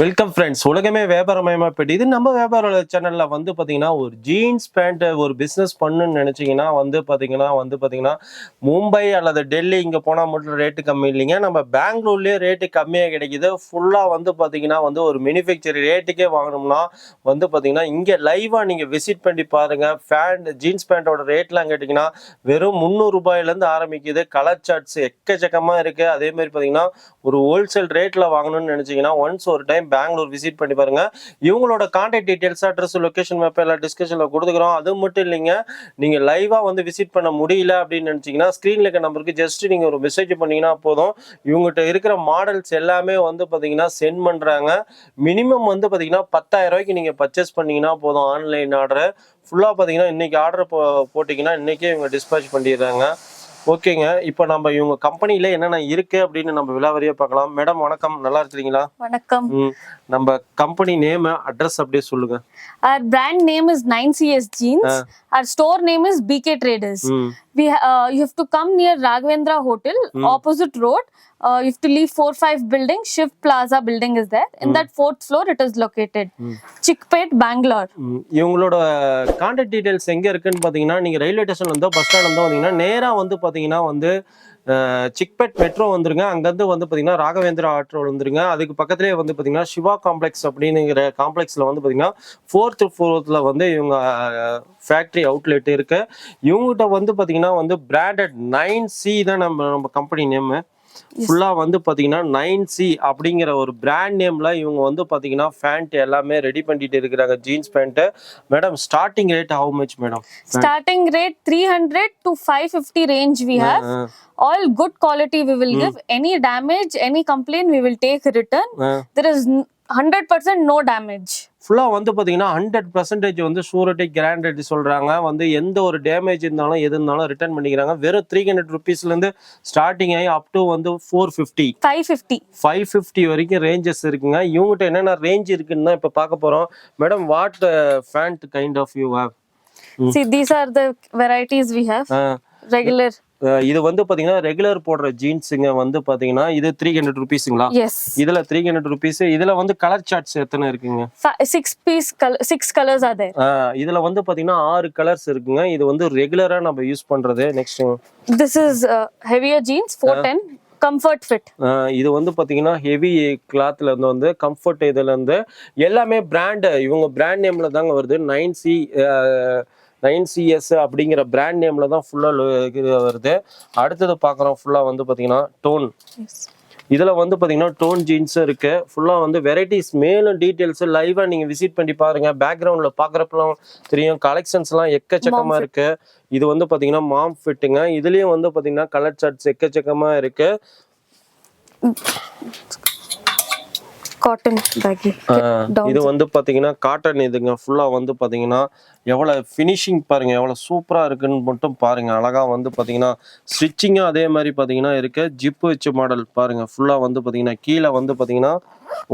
Welcome friends உலகமே வியாபாரமயமாப்பட்டு இது நம்ம வியாபார சேனல்ல வந்து பாத்தீங்கன்னா ஒரு ஜீன்ஸ் பேண்ட் ஒரு பிசினஸ் பண்ணுன்னு நினைச்சீங்கன்னா வந்து பாத்தீங்கன்னா வந்து பாத்தீங்கன்னா மும்பை அல்லது டெல்லி இங்க போனா மட்டும் ரேட்டு கம்மி இல்லைங்க. நம்ம பெங்களூர்லயே ரேட்டு கம்மியா கிடைக்குது. ஃபுல்லா வந்து பாத்தீங்கன்னா வந்து ஒரு மேனுஃபேக்சர் ரேட்டுக்கே வாங்கணும்னா வந்து பாத்தீங்கன்னா இங்க லைவா நீங்க விசிட் பண்ணி பாருங்க. பேண்ட் ஜீன்ஸ் பேண்டோட ரேட்லாம் கேட்டீங்கன்னா வெறும் முந்நூறு ரூபாயில இருந்து ஆரம்பிக்குது. கலர் சார்ட்ஸ் எக்கச்சக்கமா இருக்கு. அதே மாதிரி பாத்தீங்கன்னா ஒரு ஹோல்சேல் ரேட்ல வாங்கணும்னு நினைச்சீங்கன்னா ஒன்ஸ் ஒரு டைம் பெங்களூர் விசிட் பண்ணி பாருங்க. இவங்களோட contact details address location map எல்லாம் டிஸ்கஷன்ல கொடுத்துக்கிறோம் அது மட்டும் இல்லைங்க நீங்க லைவா வந்து விசிட் பண்ண முடியல அப்படின்னு நினைச்சீங்கன்னா ஸ்கிரீன்ல இருக்க நம்பருக்கு ஜஸ்ட் நீங்க ஒரு மெசேஜ் பண்ணீங்கன்னா போதும். இவங்ககிட்ட இருக்கிற மாடல்ஸ் எல்லாமே வந்து பாத்தீங்கன்னா சென்ட் பண்றாங்க. மினிமம் வந்து பாத்தீங்கன்னா பத்தாயிரம் ரூபாய்க்கு நீங்க பர்ச்சேஸ் பண்ணீங்கன்னா போதும் ஆன்லைன் ஆர்டர் ஃபுல்லாக பார்த்தீங்கன்னா இன்னைக்கு ஆர்டர் போ போட்டிங்கன்னா இன்றைக்கே இவங்க டிஸ்பேச் பண்ணிடுறாங்க. ஓகேங்க. இப்போ நம்ம இவங்க கம்பெனில என்னென்ன இருக்கு அப்படின்னு நம்ம விலாவரியா பார்க்கலாம். மேடம் வணக்கம். நல்லா இருக்கிறீங்களா? வணக்கம். நம்ம கம்பெனி நேம் அட்ரஸ் அப்படியே சொல்லுங்க. Our brand name is 9cs jeans. our store name is bk traders. ம். We ha- uh, you have to come near raghavendra hotel opposite road. Uh, you have to leave 4 5 building. Shiv plaza building is there. In that fourth floor it is located. Chickpet bangalore. ம். இவங்களோட contact details எங்க இருக்குன்னு பாத்தீங்கன்னா நீங்க railway ஸ்டேஷன்ல இருந்தோ bus stand இருந்தோ வந்தீங்கன்னா நேரா வந்து பாத்தீங்கன்னா வந்து அஹ், சிக்பெட் மெட்ரோ வந்துருங்க. அங்கேருந்து வந்து பாத்தீங்கன்னா ராகவேந்திரா ஆட்டோ வந்துருங்க. அதுக்கு பக்கத்துலேயே வந்து பாத்தீங்கன்னா சிவா காம்ப்ளெக்ஸ் அப்படிங்கிற காம்ப்ளெக்ஸ்ல வந்து பாத்தீங்கன்னா ஃபோர்த் ஃபோர்த்தில் வந்து இவங்க ஃபேக்ட்ரி அவுட்லெட் இருக்கு. இவங்ககிட்ட வந்து பாத்தீங்கன்னா வந்து பிராண்டட் நைன் சி தான் நம்ம நம்ம கம்பெனி நேமு ஃபுல்லா வந்து பாத்தீங்கன்னா நைன் சி அப்படிங்கிற ஒரு பிராண்ட் நேம்ல இவங்க வந்து பாத்தீங்கன்னா ஃபேண்ட் எல்லாமே ரெடி பண்ணிட்டு இருக்கிறாங்க jeans pant madam starting rate how much madam starting rate 300 to 550 range we have all good quality we will give any damage any complaint we will take return there is n- 100% no damage ஃபுல்லா வந்து பாத்தீங்கன்னா hundred percentage வந்து surety guarantee சொல்றாங்க. வந்து எந்த ஒரு damage இருந்தாலும் எது இருந்தாலும் ரிட்டர்ன் பண்ணிக்கிறாங்க. வெறும் த்ரீ ஹண்ட்ரட் ருபீஸ்ல இருந்து ஸ்டார்டிங் ஆகி அப் டு வந்து ஃபோர் ஃபிஃப்டி 550 ஃபைவ் ஃபிஃப்டி வரைக்கும் ரேஞ்சஸ் இருக்குங்க. இவங்ககிட்ட என்னென்ன ரேஞ்ச் இருக்குன்னு தான் இப்போ பார்க்க போறோம். Madam what pant kind of you have see these are the varieties we have. regular. Ah இது வந்து பாத்தீங்கன்னா ரெகுலர் போடுற ஜீன்ஸுங்க வந்து பாத்தீங்கன்னா இது த்ரீ ஹண்ட்ரட் ருபீஸுங்களா இதுல த்ரீ ஹண்ட்ரட் ருபீஸ் இதுல வந்து கலர் சார்ட்ஸ் எத்தனை இருக்குங்க? Six colors are there. அஹ் இதுல வந்து பாத்தீங்கன்னா ஆறு கலர்ஸ் இருக்குங்க. இது வந்து ரெகுலரா நம்ம யூஸ் பண்றது. Next this is uh, heavier jeans 410 comfort fit. இது வந்து பாத்தீங்கன்னா ஹெவி கிளாத்ல இருந்து வந்து கம்ஃபர்ட் இதுல இருந்து எல்லாமே பிராண்ட் இவங்க பிராண்ட் நேம்ல தாங்க வருது. நைன் சி நைன் சிஎஸ் அப்படிங்கிற பிராண்ட் நேம்ல தான் ஃபுல்லா வருது. அடுத்தது பார்க்குறோம் ஃபுல்லா வந்து பாத்தீங்கன்னா டோன். இதுல வந்து பாத்தீங்கன்னா டோன் ஜீன்ஸ் இருக்கு. ஃபுல்லா வந்து வெரைட்டிஸ் மேலும் டீடைல்ஸ் லைவா நீங்க விசிட் பண்ணி பாருங்க. பேக்ரவுண்ட்ல பாக்குறப்பலாம் தெரியும். கலெக்ஷன்ஸ் எல்லாம் எக்கச்சக்கமா இருக்கு. இது வந்து பாத்தீங்கன்னா மாம் ஃபிட்டுங்க இதுலயும் வந்து பாத்தீங்கன்னா கலர் சார்ட்ஸ் எக்கச்சக்கமா இருக்கு. Cotton baggy down இது வந்து பாத்தீங்கன்னா காட்டன் இதுங்க. ஃபுல்லா வந்து பாத்தீங்கன்னா எவ்வளவு ஃபினிஷிங் பாருங்க எவ்வளவு சூப்பரா இருக்குன்னு மட்டும் பாருங்க. அழகா வந்து பாத்தீங்கன்னா ஸ்டிச்சிங்கும் அதே மாதிரி பாத்தீங்கன்னா இருக்கு. ஜிப்பு வச்ச மாடல் பாருங்க ஃபுல்லா வந்து பாத்தீங்கன்னா கீழே வந்து பாத்தீங்கன்னா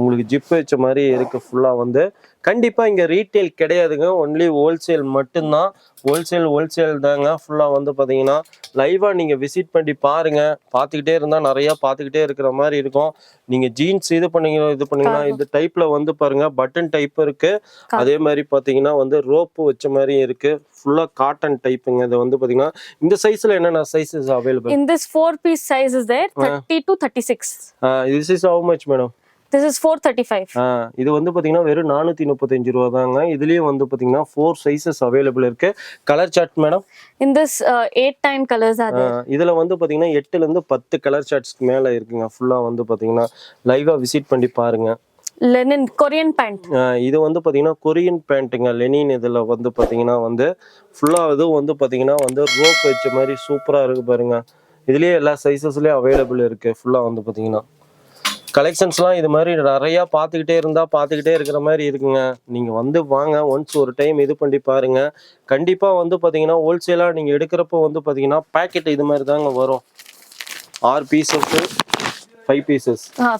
உங்களுக்கு ஜிப் வச்ச மாதிரி இருக்கு ஃபுல்லா வந்து. கண்டிப்பா இங்க ரீட்டைல் கிடையாதுங்க. ஒன்லி ஹோல்சேல் மட்டும்தான். ஹோல்சேல் ஹோல்சேல் தாங்க. ஃபுல்லா வந்து பாத்தீங்கன்னா லைவா நீங்க விசிட் பண்ணி பாருங்க. பார்த்துக்கிட்டே இருந்தா நிறைய பார்த்துக்கிட்டே இருக்கிற மாதிரி இருக்கும். நீங்க ஜீன்ஸ் இது பண்ணீங்க இது பண்ணீங்கன்னா இந்த டைப்ல வந்து பாருங்க பட்டன் டைப் இருக்கு. அதே மாதிரி பாத்தீங்கன்னா வந்து ரோப்பு வச்ச மாதிரி இருக்கு. ஃபுல்லா காட்டன் டைப்புங்க இது வந்து பாத்தீங்கன்னா இந்த சைஸ்ல என்னென்ன sizes available in this four piece size is there 30 to 36 this is how much madam this is 435 இது வந்து பாத்தீங்கன்னா வெறும் நானூத்தி முப்பத்தஞ்சு ரூபா தாங்க. இதுலயும் வந்து பாத்தீங்கன்னா ஃபோர் சைஸஸ் அவைலபிள் இருக்கு. Colour chart madam nine colors are there. இதுல வந்து பாத்தீங்கன்னா எட்டுல இருந்து பத்து கலர் சார்ட்ஸ்க்கு மேல இருக்குங்க. ஃபுல்லா வந்து பாத்தீங்கன்னா லைவா விசிட் பண்ணி பாருங்க. லெனின் கொரியன் பேண்ட் இது வந்து பார்த்தீங்கன்னா கொரியன் பேண்ட்டுங்க லெனின் இதில் வந்து பார்த்தீங்கன்னா வந்து ஃபுல்லாக இதுவும் வந்து பார்த்தீங்கன்னா வந்து ரோப் வச்ச மாதிரி சூப்பராக இருக்குது பாருங்க. இதுலேயே எல்லா சைஸஸ்லேயும் அவைலபிள் இருக்குது ஃபுல்லாக வந்து பார்த்தீங்கன்னா கலெக்ஷன்ஸ்லாம் இது மாதிரி நிறையா பார்த்துக்கிட்டே இருந்தால் பார்த்துக்கிட்டே இருக்கிற மாதிரி இருக்குங்க. நீங்கள் வந்து வாங்க. ஒன்ஸ் ஒரு டைம் இது பண்ணி பாருங்கள் கண்டிப்பாக வந்து பார்த்தீங்கன்னா ஹோல்சேலாக நீங்கள் எடுக்கிறப்போ வந்து பார்த்தீங்கன்னா பேக்கெட் இது மாதிரி தாங்க வரும். ஆறு pieces five pieces uh,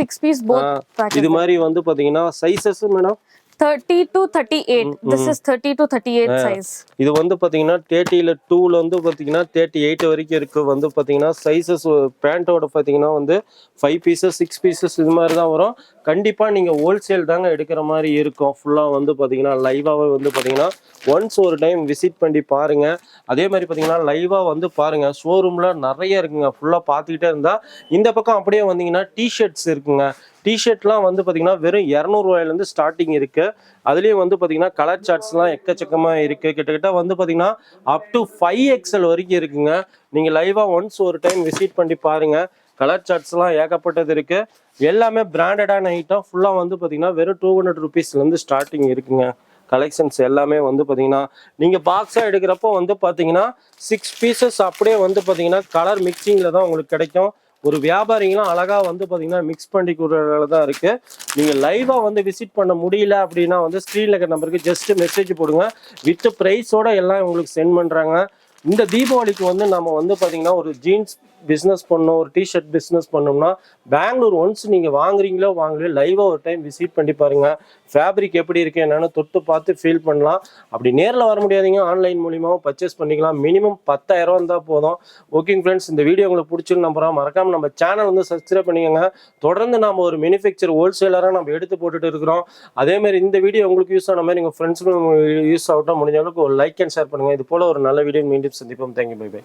six piece both packets. இது மாதிரி வந்து பாத்தீங்கன்னா sizes madam 30 to 38. This is 30 to 38 size. இது வந்து பாத்தீங்கன்னா தேர்ட்டியில் டூவில் வந்து பாத்தீங்கன்னா தேர்ட்டி எயிட் வரைக்கும் இருக்கு. வந்து பாத்தீங்கன்னா சைஸஸ் பேண்ட்டோட பாத்தீங்கன்னா வந்து ஃபைவ் பீசஸ் சிக்ஸ் பீசஸ் இது மாதிரி தான் வரும். கண்டிப்பா நீங்க ஹோல்சேல் தாங்க எடுக்கிற மாதிரி இருக்கும். ஃபுல்லா வந்து பாத்தீங்கன்னா லைவாவே வந்து பாத்தீங்கன்னா ஒன்ஸ் ஒரு டைம் விசிட் பண்ணி பாருங்க. அதே மாதிரி பாத்தீங்கன்னா லைவா வந்து பாருங்க. ஷோரூம்ல நிறைய இருக்குங்க. ஃபுல்லா பார்த்துக்கிட்டே இருந்தா இந்த பக்கம் அப்படியே வந்தீங்கன்னா டிஷர்ட்ஸ் இருக்குங்க. டிஷர்ட்லாம் வந்து பார்த்தீங்கன்னா வெறும் இரநூறுவாயிலேருந்து ஸ்டார்டிங் இருக்குது அதுலேயும் வந்து பார்த்தீங்கன்னா கலர் சார்ட்ஸ்லாம் எக்கச்சக்கமாக இருக்குது கிட்டத்தட்ட வந்து பார்த்தீங்கன்னா அப் டு ஃபைவ் எக்ஸல் வரைக்கும் இருக்குங்க. நீங்கள் லைவாக ஒன்ஸ் ஒரு டைம் விசிட் பண்ணி பாருங்கள் கலர் சார்ட்ஸ்லாம் ஏகப்பட்டது இருக்குது எல்லாமே பிராண்டடான ஐட்டம் ஃபுல்லாக வந்து பார்த்தீங்கன்னா வெறும் டூ ஹண்ட்ரட் ருபீஸ்லேருந்து ஸ்டார்டிங் இருக்குங்க. கலெக்ஷன்ஸ் எல்லாமே வந்து பார்த்தீங்கன்னா நீங்கள் பாக்ஸாக எடுக்கிறப்போ வந்து பார்த்தீங்கன்னா சிக்ஸ் பீசஸ் அப்படியே வந்து பார்த்தீங்கன்னா கலர் மிக்சிங்கில் தான் உங்களுக்கு கிடைக்கும். ஒரு வியாபாரிங்களாம் அழகா வந்து பாத்தீங்கன்னா மிக்ஸ் பண்ணி கொடுறதுல தான் இருக்கு. நீங்க லைவா வந்து விசிட் பண்ண முடியல அப்படின்னா வந்து ஸ்க்ரீன்ல இருக்க நம்பருக்கு ஜஸ்ட் மெசேஜ் போடுங்க. வித் ப்ரைஸோட எல்லாம் உங்களுக்கு சென்ட் பண்றாங்க. இந்த தீபாவளிக்கு வந்து நம்ம வந்து பாத்தீங்கன்னா ஒரு ஜீன்ஸ் பிஸ்னஸ் பண்ணோம் ஒரு டிஷர்ட் பிஸ்னஸ் பண்ணோம்னா பெங்களூர் ஒன்ஸ் நீங்கள் வாங்குறீங்களோ வாங்கலையோ லைவாக ஒரு டைம் விசிட் பண்ணி பாருங்க. ஃபேப்ரிக் எப்படி இருக்கு என்னென்னு தொட்டு பார்த்து ஃபீல் பண்ணலாம். அப்படி நேரில் வர முடியாதீங்க ஆன்லைன் மூலியமாவும் பர்ச்சேஸ் பண்ணிக்கலாம். மினிமம் பத்தாயிரம் இருந்தால் போதும். ஓகேங்க ஃப்ரெண்ட்ஸ் இந்த வீடியோ உங்களுக்கு பிடிச்சிருந்து நம்புறோம். மறக்காம நம்ம சேனல் வந்து சப்ஸ்கிரைப் பண்ணிக்கோங்க. தொடர்ந்து நம்ம ஒரு மேனுஃபேக்சர் ஹோல்சேலராக நம்ம எடுத்து போட்டுட்டு இருக்கிறோம். அதேமாதிரி இந்த வீடியோ உங்களுக்கு யூஸ் ஆன மாதிரி எங்கள் ஃப்ரெண்ட்ஸுக்கும் யூஸ் ஆகட்டும் முடிஞ்ச அளவுக்கு ஒரு லைக் அண்ட் ஷேர் பண்ணுங்க. இது போல ஒரு நல்ல வீடியோ மீண்டும் சந்திப்போம். தேங்க்யூ பை பை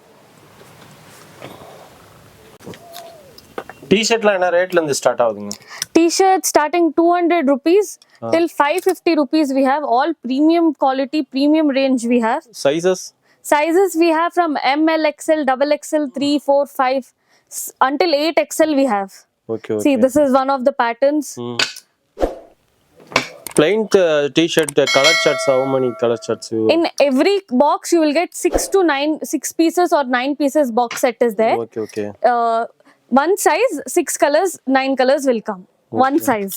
டிஷர்ட்லாம் என்ன ரேட்ல இருந்து ஸ்டார்ட் ஆகுதுங்க T-shirt starting 200 rupees till 550 rupees. We have all premium quality, premium range. We have sizes sizes. We have from ML, XL, double XL, 3, 4, 5 s- until 8 XL. We have. Okay See, okay this is one of the patterns. plain T-shirt colour charts how many colour charts In every box, you will get six to nine, six pieces or nine pieces box set is there. Okay okay Uh, one size, six colors, nine colors will come. One size.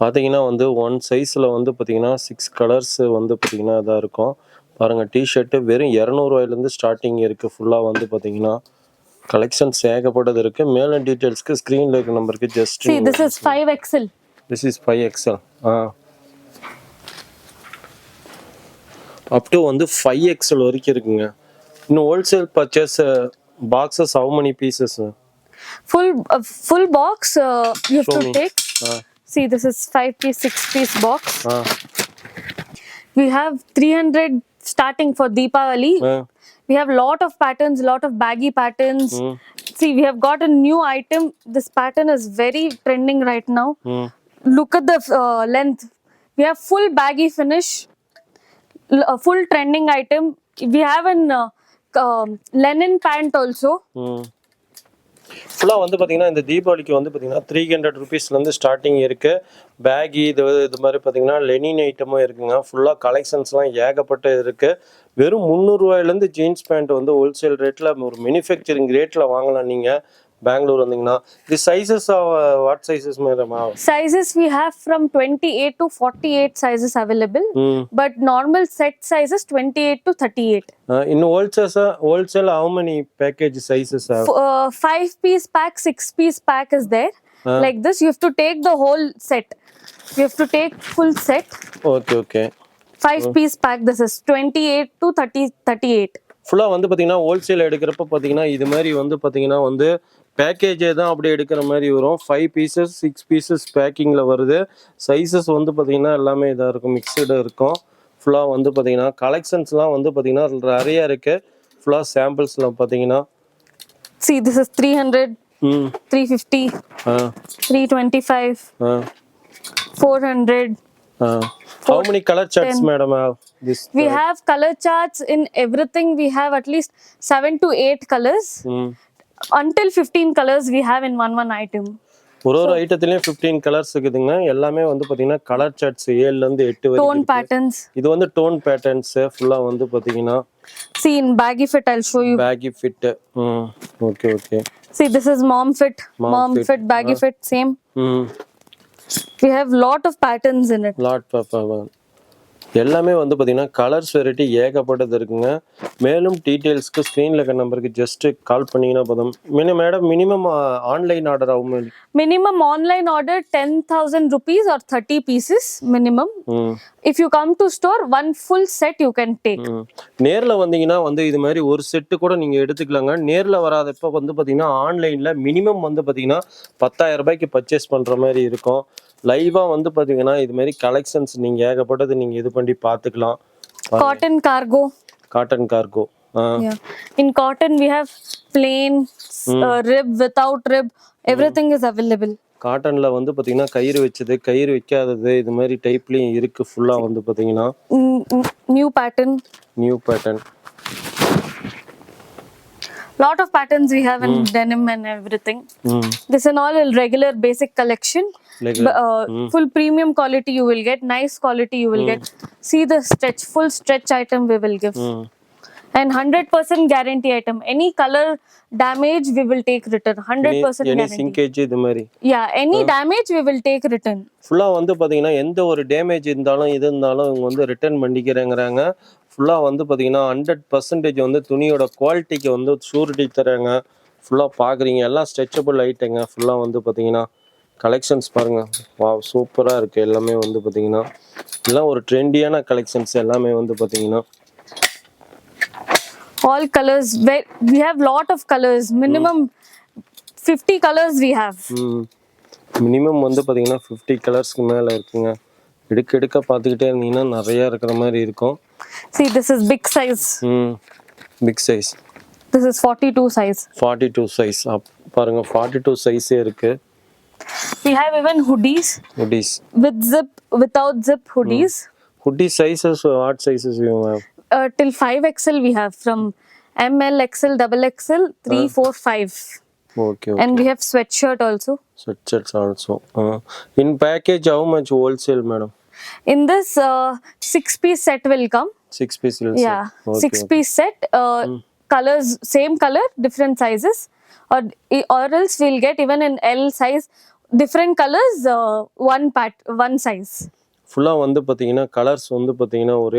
பார்த்தீங்கன்னா வந்து one சைஸில் வந்து பார்த்தீங்கன்னா six colours வந்து பார்த்தீங்கன்னா இதாக இருக்கும். பாருங்கள் டிஷர்ட்டு வெறும் இரநூறுவாயிலேருந்து ஸ்டார்டிங் இருக்குது ஃபுல்லாக வந்து பார்த்தீங்கன்னா கலெக்ஷன்ஸ் ஏகப்பட்டது இருக்குது மேலும் டீட்டெயில்ஸ்க்கு ஸ்க்ரீனில் இருக்க நம்பருக்கு just See, this is 5XL. This is five XL ah. Up to வந்து ஃபைவ் எக்ஸல் வரைக்கும் இருக்குங்க. இன்னும் wholesale purchase boxes how many pieces Full uh, full box uh, you have Show to me. take. Uh, See, this is five piece, six piece box. uh, We have 300 starting for Deepavali. uh, We have lot of patterns, lot of baggy patterns. mm, See, we have got a new item. This pattern is very trending right now. mm. Look at the uh, length. We have full baggy finish, l- a full trending item. We have an uh, um, linen pant also. Mm. ஃபுல்லாக வந்து பார்த்தீங்கன்னா இந்த தீபாவளிக்கு வந்து பார்த்தீங்கன்னா three hundred ருபீஸ்லேருந்து starting இருக்குது baggy இது இது மாதிரி பார்த்தீங்கன்னா லெனின் ஐட்டமும் இருக்குங்க. ஃபுல்லாக கலெக்ஷன்ஸ்லாம் ஏகப்பட்ட இருக்குது வெறும் முந்நூறுரூவாயிலேருந்து ஜீன்ஸ் பேண்ட் வந்து ஹோல்சேல் ரேட்டில் ஒரு மேனுஃபேக்சரிங் ரேட்டில் வாங்கலாம் நீங்கள் பெங்களூர் வந்தீங்கன்னா தி சைஸஸ் வாட் சைஸஸ் மேடமா Sizes we have from 28 to 48 sizes available. ம் But normal set sizes 28 to 38. இன்னும் ஹோல்சேல்ஸா wholesale how many package F- uh, five piece pack, six piece pack is there. Like this, you have to take the whole set. You have to take full set. Okay okay Five piece pack. This is 28 to 30, 38. ஃபுல்லாக வந்து பார்த்தீங்கன்னா wholesale எடுக்கிறப்ப பார்த்தீங்கன்னா இது மாதிரி வந்து பார்த்தீங்கன்னா வந்து பேக்கேஜே தான் அப்படியே எடுக்கிற மாதிரி வரும். ஃபைவ் பீசஸ் சிக்ஸ் பீசஸ் பேக்கிங்கில் வருது. சைஸஸ் வந்து பார்த்தீங்கன்னா எல்லாமே இதாக இருக்கும். மிக்சடு இருக்கும். ஃபுல்லாக வந்து பார்த்தீங்கன்னா கலெக்ஷன்ஸ்லாம் வந்து பார்த்தீங்கன்னா நிறைய இருக்குது ஃபுல்லாக சாம்பிள்ஸில் பார்த்தீங்கன்னா See, this is 300, ம். 350, ஆ. 325, ஆ. 400. ஆ. How many colour charts madam this We have color charts in everything. We have at least seven to eight colors. Until 15 colors we have in one one item. ஒரு ஒரு ஐட்டத்துலேயும் fifteen colours இருக்குதுங்க எல்லாமே வந்து பார்த்தீங்கன்னா colour charts ஏழுலேருந்து எட்டு வரைக்கும் Tone patterns. இது வந்து டோன் பேட்டர்ன்ஸு ஃபுல்லாக வந்து பார்த்தீங்கன்னா See, in baggy fit, I'll show you. Baggy fit ம் okay okay See, this is mom fit, Mom mom, fit, fit, baggy fit, same. ம் We have lot of patterns in it. எல்லாமே வந்து பார்த்தீங்கன்னா colours variety ஏகப்பட்டது இருக்குங்க மேலும் டீட்டெயில்ஸ்க்கு ஸ்க்ரீனில் இருக்க நம்பருக்கு ஜஸ்ட் கால் பண்ணீங்கன்னா போதும் minimum madam minimum online order ஆகும் Minimum online order 10,000 rupees or 30 pieces minimum. ம் If you come to store, one full set you can take. ம். நேர்ல வந்தீங்கன்னா வந்து இது மாதிரி ஒரு செட்டு கூட நீங்க எடுத்துக்கலாங்க நேர்ல வராதப்ப வந்து பாத்தீங்கன்னா ஆன்லைன்ல மினிமம் வந்து பாத்தீங்கன்னா பத்தாயிரம் ரூபாய்க்கு பர்ச்சேஸ் பண்ற மாதிரி இருக்கும் லைவா வந்து பாத்தீங்கன்னா இது மாதிரி கலெக்ஷன்ஸ் நீங்க ஏகப்பட்டது நீங்க இது பண்ணி பாத்துக்கலாம் Cotton cargo. Cotton cargo Yeah. In cotton, we have plain, uh, rib, without rib. Everything is available. காட்டன்ல வந்து பாத்தீங்கன்னா கயிறு வச்சது கயிறு வைக்காதது இது மாதிரி டைப்லயும் இருக்கு ஃபுல்லா வந்து பாத்தீங்கன்னா Mm, mm, new pattern. New pattern Lot of patterns we have in denim and everything. ம் This and all is regular basic collection. Like B- uh, Full premium quality you will get. Nice quality you will get. See the stretch, full stretch item we will give. ம் And 100% guarantee item. Any color damage we will take return. 100% any guarantee. Shrinkage இது மாதிரி Yeah, any damage we will take return. ஃபுல்லாக வந்து பார்த்தீங்கன்னா எந்த ஒரு damage இருந்தாலும் இது இருந்தாலும் இவங்க வந்து ரிட்டர்ன் பண்ணிக்கிறேங்கிறாங்க ஃபுல்லாக வந்து பார்த்தீங்கன்னா ஹண்ட்ரட் பர்சன்டேஜ் வந்து துணியோட குவாலிட்டிக்கு வந்து ஷூரிட்டி தராங்க ஃபுல்லாக பார்க்குறீங்க எல்லாம் ஸ்ட்ரெச்சபிள் ஐட்டங்க ஃபுல்லாக வந்து பார்த்தீங்கன்னா கலெக்ஷன்ஸ் பாருங்கள் வா சூப்பராக இருக்குது எல்லாமே வந்து பார்த்தீங்கன்னா எல்லாம் ஒரு ட்ரெண்டியான கலெக்ஷன்ஸ் எல்லாமே வந்து பார்த்தீங்கன்னா colors. ve- We have lot of colors. Minimum 50 colors we have. Minimum வந்து பார்த்தீங்கன்னா ஃபிஃப்டி கலர்ஸ்க்கு மேலே இருக்குங்க எடுக்க எடுக்க பார்த்துக்கிட்டே இருந்தீங்கன்னா நிறையா இருக்கிற மாதிரி இருக்கும் See, this is big size. ம் big size This is 42 size. Forty two size up பாருங்க ஃபார்ட்டி டூ சைஸே இருக்கு We have even hoodies Hoodies. with zip, without zip hoodies. Hoodie sizes, uh, what sizes you have? Uh, till 5XL we have from ML, XL, double XL, 3, 4, 5. Okay, okay. And we have sweatshirt also. Sweatshirts also. Uh, in package, how much wholesale, madam? In this, uh, six piece set will come. Six piece will sell. Yeah, Okay, six okay. piece set. Uh, Colors, same color, different sizes. Or, or else we'll get even in L size, different colors, uh, one pat one size. ஃபுல்லாக வந்து பார்த்தீங்கன்னா colours வந்து பார்த்தீங்கன்னா ஒரே